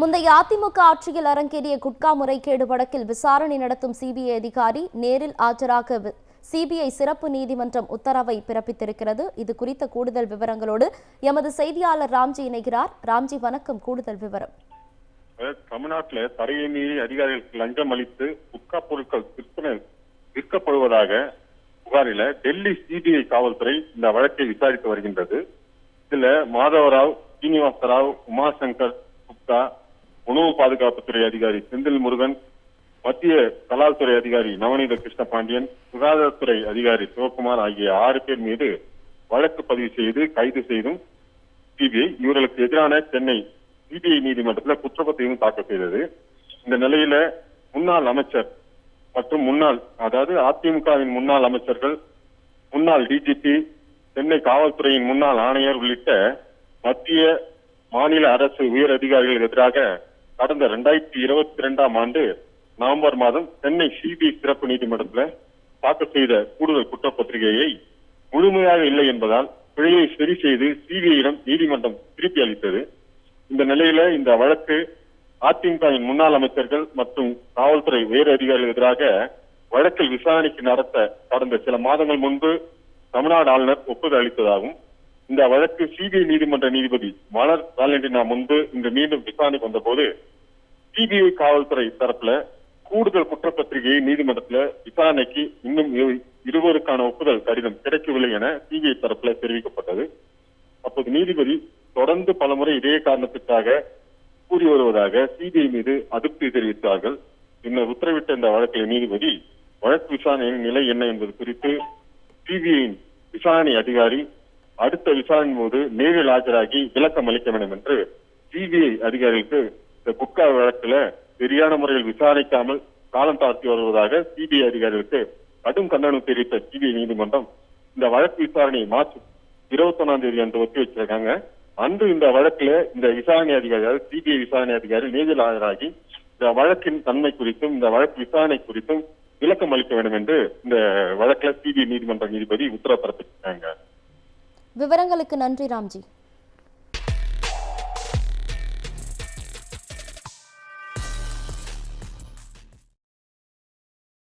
முந்தைய அதிமுக ஆட்சியில் அரங்கேறிய குட்கா முறைகேடு வழக்கில் விசாரணை நடத்தும் சிபிஐ அதிகாரி நேரில் ஆஜராக சிபிஐ சிறப்பு நீதிமன்றம் உத்தரவை பிறப்பித்திருக்கிறது. இது குறித்த கூடுதல் விவரங்களோடு எமது செய்தியாளர் ராம்ஜி இணைகிறார். ராம்ஜி வணக்கம். கூடுதல் விவரம். தமிழ்நாட்டில் தரையை மீறி அதிகாரிகளுக்கு லஞ்சம் அளித்து குட்கா பொருட்கள் விற்பனை விற்கப்படுவதாக புகாரில டெல்லி சிபிஐ காவல்துறை இந்த வழக்கை விசாரித்து வருகின்றது. இதுல மாதவராவ் சீனிவாசராவ் உமாசங்கர் குப்தா உணவு பாதுகாப்புத்துறை அதிகாரி செந்தில் முருகன் மத்திய கலால்துறை அதிகாரி நவநீத கிருஷ்ண பாண்டியன் சுகாதாரத்துறை அதிகாரி சிவகுமார் ஆகிய ஆறு பேர் மீது வழக்கு பதிவு செய்து கைது செய்தும் சிபிஐ இவர்களுக்கு எதிரான சென்னை சிபிஐ நீதிமன்றத்தில் குற்றப்பத்திரிகையும் தாக்கல் செய்தது. இந்த நிலையில முன்னாள் அமைச்சர் மற்றும் முன்னாள் அதாவது அதிமுகவின் முன்னாள் அமைச்சர்கள் முன்னாள் டிஜிபி சென்னை காவல்துறையின் முன்னாள் ஆணையர் உள்ளிட்ட மத்திய மாநில அரசு உயர் அதிகாரிகளுக்கு எதிராக கடந்த இரண்டாயிரத்தி இருபத்தி இரண்டாம் ஆண்டு நவம்பர் மாதம் சென்னை சிபிஐ சிறப்பு நீதிமன்றத்தில் தாக்கல் செய்த கூடுதல் குற்றப்பத்திரிகையை முழுமையாக இல்லை என்பதால் பிழையை சரி செய்து சிபிஐயிடம் நீதிமன்றம் திருப்பி அளித்தது. இந்த நிலையில இந்த வழக்கு அதிமுகவின் முன்னாள் அமைச்சர்கள் மற்றும் காவல்துறை உயர் அதிகாரிகள் எதிராக வழக்கில் விசாரணைக்கு நடத்த கடந்த சில மாதங்கள் முன்பு தமிழ்நாடு ஆளுநர் ஒப்புதல் அளித்ததாகவும் இந்த வழக்கு சிபிஐ நீதிமன்ற நீதிபதி மலர் வேலண்டினா முன்பு இன்று மீண்டும் விசாரணைக்கு வந்தபோது சிபிஐ காவல்துறை தரப்புல கூடுதல் குற்றப்பத்திரிகையை நீதிமன்றத்துல விசாரணைக்கு இன்னும் இருவருக்கான ஒப்புதல் கடிதம் கிடைக்கவில்லை என சிபிஐ தரப்புல தெரிவிக்கப்பட்டது. அப்போது நீதிபதி தொடர்ந்து பலமுறை இதே காரணத்திற்காக கூறி வருவதாக சிபிஐ மீது அதிருப்தி தெரிவித்தார்கள். பின்னர் உத்தரவிட்ட இந்த வழக்கில் நீதிபதி வழக்கு விசாரணையின் நிலை என்ன என்பது குறித்து சிபிஐயின் விசாரணை அதிகாரி அடுத்த விசாரணை போது நேரில் ஆஜராகி விளக்கம் அளிக்க வேண்டும் என்று சிபிஐ அதிகாரிகளுக்கு இந்த குட்கா வழக்குல சரியான முறையில் விசாரிக்காமல் காலம் தாழ்த்தி வருவதாக சிபிஐ அதிகாரிகளுக்கு கடும் கண்டனம் தெரிவித்த சிபிஐ நீதிமன்றம் இந்த வழக்கு விசாரணை மார்ச் இருபத்தி ஒன்னாம் தேதி அன்று ஒத்தி வச்சிருக்காங்க. அன்று இந்த வழக்குல இந்த விசாரணை அதிகாரி அதாவது சிபிஐ விசாரணை அதிகாரி நேரில் ஆஜராகி இந்த வழக்கின் தன்மை குறித்தும் இந்த வழக்கு விசாரணை குறித்தும் விளக்கம் அளிக்க வேண்டும் என்று இந்த வழக்குல சிபிஐ நீதிமன்ற நீதிபதி உத்தரவு பிறப்பிச்சிருக்காங்க. விவரங்களுக்கு நன்றி ராம்ஜி.